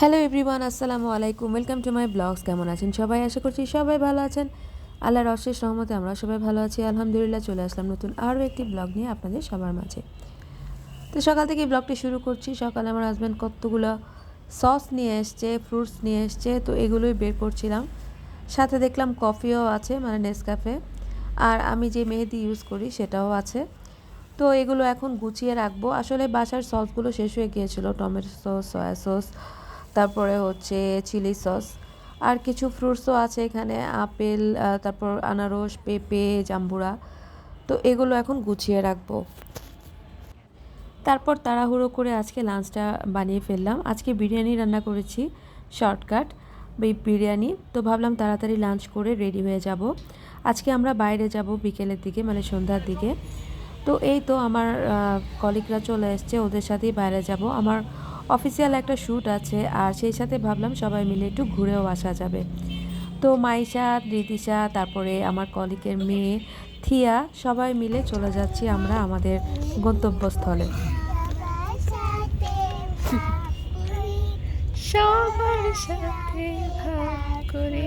Hello everyone আসসালামু আলাইকুম। Welcome to my blogs কেমন আছেন সবাই? আশা করছি সবাই ভালো আছেন। আল্লাহর অশেষ রহমতে আমরা সবাই ভালো আছি। আলহামদুলিল্লাহ, চলে আসলাম নতুন আরও একটি ব্লগ নিয়ে আপনাদের সবার মাঝে। তো সকাল থেকে ব্লগটি শুরু করছি। সকালে আমার হাজব্যান্ড কতগুলো সস নিয়ে এসছে ফ্রুটস নিয়ে এসছে, তো এগুলোই বের করছিলাম। সাথে দেখলাম কফিও আছে মানে নেসক্যাফে আর আমি যে মেহেদি ইউজ করি, সেটাও আছে। তো এগুলো এখন গুছিয়ে রাখব। আসলে বাসার সসগুলো শেষ হয়ে গিয়েছিল। টমেটো সস সয়া সস তারপরে হচ্ছে চিলি সস। আর কিছু ফ্রুটসও আছে এখানে, আপেল তারপর আনারস, পেঁপে, জাম্বুরা। তো এগুলো এখন গুছিয়ে রাখব। তারপর তাড়াহুড়ো করে আজকে লাঞ্চটা বানিয়ে ফেললাম। আজকে বিরিয়ানি রান্না করেছি শর্টকাট বিরিয়ানি। তো ভাবলাম তাড়াতাড়ি লাঞ্চ করে রেডি হয়ে যাব। আজকে আমরা বাইরে যাব বিকেলের দিকে মানে সন্ধ্যার দিকে। তো এই তো আমার কলিগরা চলে এসছে, ওদের সাথেই বাইরে যাব। আমার অফিসিয়াল একটা শ্যুট আছে আর সেই সাথে ভাবলাম সবাই মিলে একটু ঘুরেও আসা যাবে। তো মাইশা রিদিশা তারপরে আমার কলিগের মেয়ে থিয়া সবাই মিলে চলে যাচ্ছি আমরা আমাদের গন্তব্যস্থলে। সবার সাথে ভাগ করে।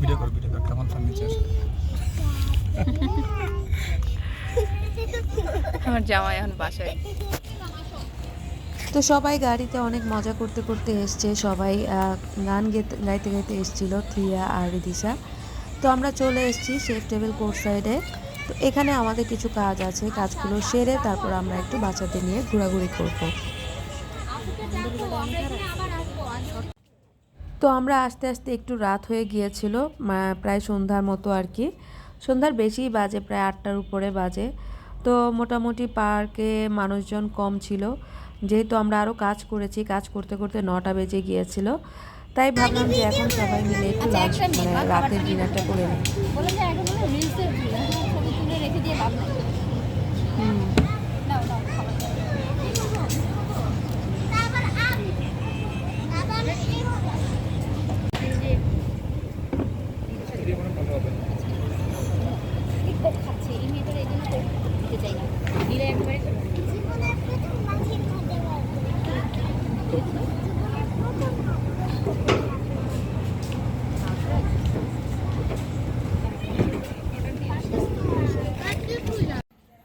ভিডিও কর ভিডিও কর কেমন ফার্নিচার আমার জামাই এখন বাসায়। তো সবাই গাড়িতে অনেক মজা করতে করতে এসছে, সবাই গান গেতে, গাইতে গাইতে এসছিল থিয়া আর রিদিশা। তো আমরা চলে এসেছি শেফ টেবিল কোর্ট সাইডে। তো এখানে আমাদের কিছু কাজ আছে, কাজগুলো সেরে তারপর আমরা একটু বাচ্চাদের নিয়ে ঘোরাঘুরি করব। তো আমরা আস্তে আস্তে একটু রাত হয়ে গিয়েছিল প্রায় সন্ধ্যার মতো আর কি। সন্ধ্যার বেশিই বাজে, প্রায় আটটার উপরে বাজে। তো মোটামুটি পার্কে মানুষজন কম ছিল। যেহেতু আমরা আরও কাজ করেছি কাজ করতে করতে নটা বেজে গিয়েছিল। তাই ভাবলাম যে এখন সবাই মিলে একটু লাঞ্চ মানে রাতের ডিনারটা করে নিই বলে যে এখন হলো রিলসের ভিউ এখন ছবি তুলে রেখে দিয়ে লাভ নেই নাও নাও খাবার দাও। এই কোক খাচ্ছে, এই মেয়েটার এই জন্য কোক দিতে চাই না। দিলে একবারে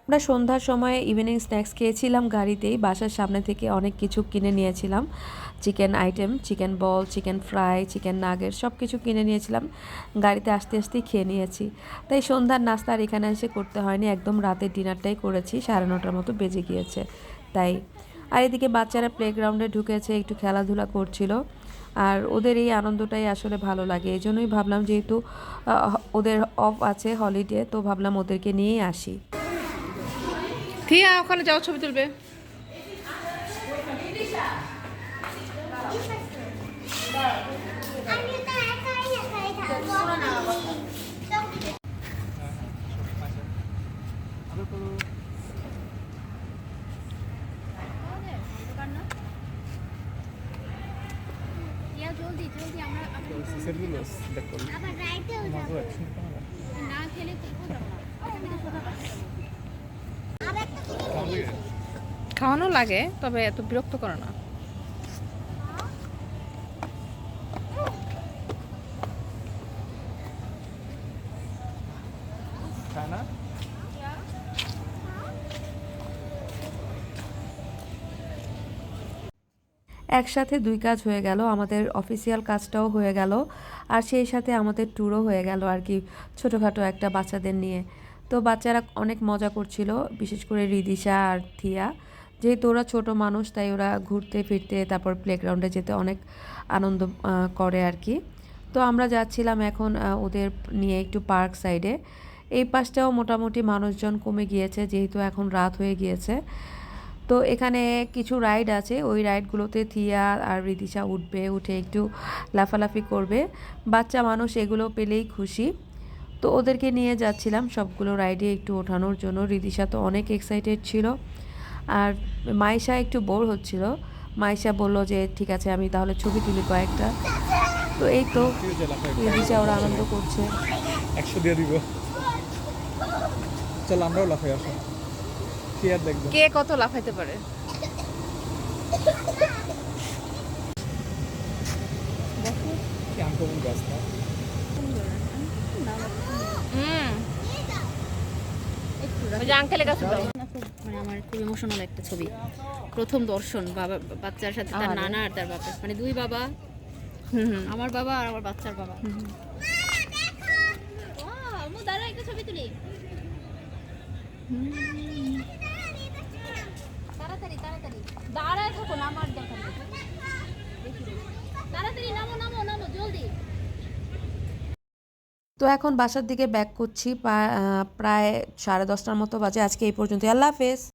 আমরা সন্ধ্যার সময় ইভিনিং স্ন্যাক্স খেয়েছিলাম গাড়িতেই। বাসার সামনে থেকে অনেক কিছু কিনে নিয়েছিলাম। Chicken item chicken ball chicken fry chicken নাগের সব কিছু কিনে নিয়েছিলাম। গাড়িতে আসতে আসতেই খেয়ে নিয়েছি। তাই সন্ধ্যার নাস্তা আর এখানে এসে করতে হয়নি। একদম রাতের ডিনারটাই করেছি। সাড়ে নটার মতো বেজে গিয়েছে। তাই আর এদিকে বাচ্চারা প্লেগ্রাউন্ডে ঢুকেছে, একটু খেলাধুলা করছিল। আর ওদের এই আনন্দটাই আসলে ভালো লাগে। এই জন্যই ভাবলাম যেহেতু ওদের অফ আছে হলিডে তো ভাবলাম ওদেরকে নিয়েই আসি। থিয়া ওখানে যাও ছবি তুলবে। জলদি জলদি আমরা না খেলে খাওয়ানো লাগে তবে এত বিরক্ত করে না। একসাথে দুই কাজ হয়ে গেল আমাদের অফিসিয়াল কাজটাও হয়ে গেল আর সেই সাথে আমাদের ট্যুরও হয়ে গেল আর কি ছোটোখাটো একটা বাচ্চাদের নিয়ে। তো বাচ্চারা অনেক মজা করছিল, বিশেষ করে রিদিশা আর থিয়া। যেহেতু ওরা ছোটো মানুষ, তাই ওরা ঘুরতে, ফিরতে, তারপর প্লেগ্রাউন্ডে যেতে অনেক আনন্দ করে আর কি। তো আমরা যাচ্ছিলাম এখন ওদের নিয়ে একটু পার্ক সাইডে এই পাশটাও মোটামুটি মানুষজন কমে গিয়েছে, যেহেতু এখন রাত হয়ে গিয়েছে। তো এখানে কিছু রাইড আছে, ওই রাইডগুলোতে থিয়া আর রিদিশা উঠবে, উঠে একটু লাফালাফি করবে। বাচ্চা মানুষ এগুলো পেলেই খুশি। তো ওদেরকে নিয়ে যাচ্ছিলাম। সবগুলো রাইডে একটু ওঠানোর জন্য। রিদিশা তো অনেক এক্সাইটেড ছিল। আর মাইশা একটু বোর হচ্ছিল। মাইশা বলল যে ঠিক আছে আমি তাহলে ছবি তুলি কয়েকটা। তো এই তো রিদিশা ওরা আনন্দ করছে। একশো দিয়ে দিব। চল আমরাও লাফাই আসো। কে কত লাফাইতে পারে কি আনকমন গাছ না হুম ওই যে আঙ্কেলের কাছে মানে আমার খুব ইমোশনাল একটা ছবি। প্রথম দর্শন বাবা বাচ্চার সাথে তার নানা আর তার বাবা মানে দুই বাবা হুম হুম। আমার বাবা আর আমার বাচ্চার বাবা। দাঁড়া একটা ছবি তুলি তাড়াতাড়ি তাড়াতাড়ি। দাঁড়ায় থাকো না আমার দরকার নেই। দেখি দেখি। তাড়াতাড়ি নামো নামো নামো জলদি তো এখন বাসার দিকে ব্যাক করছি প্রায় সাড়ে দশটার মতো বাজে। আজকে এই পর্যন্ত আল্লাহ হাফেজ।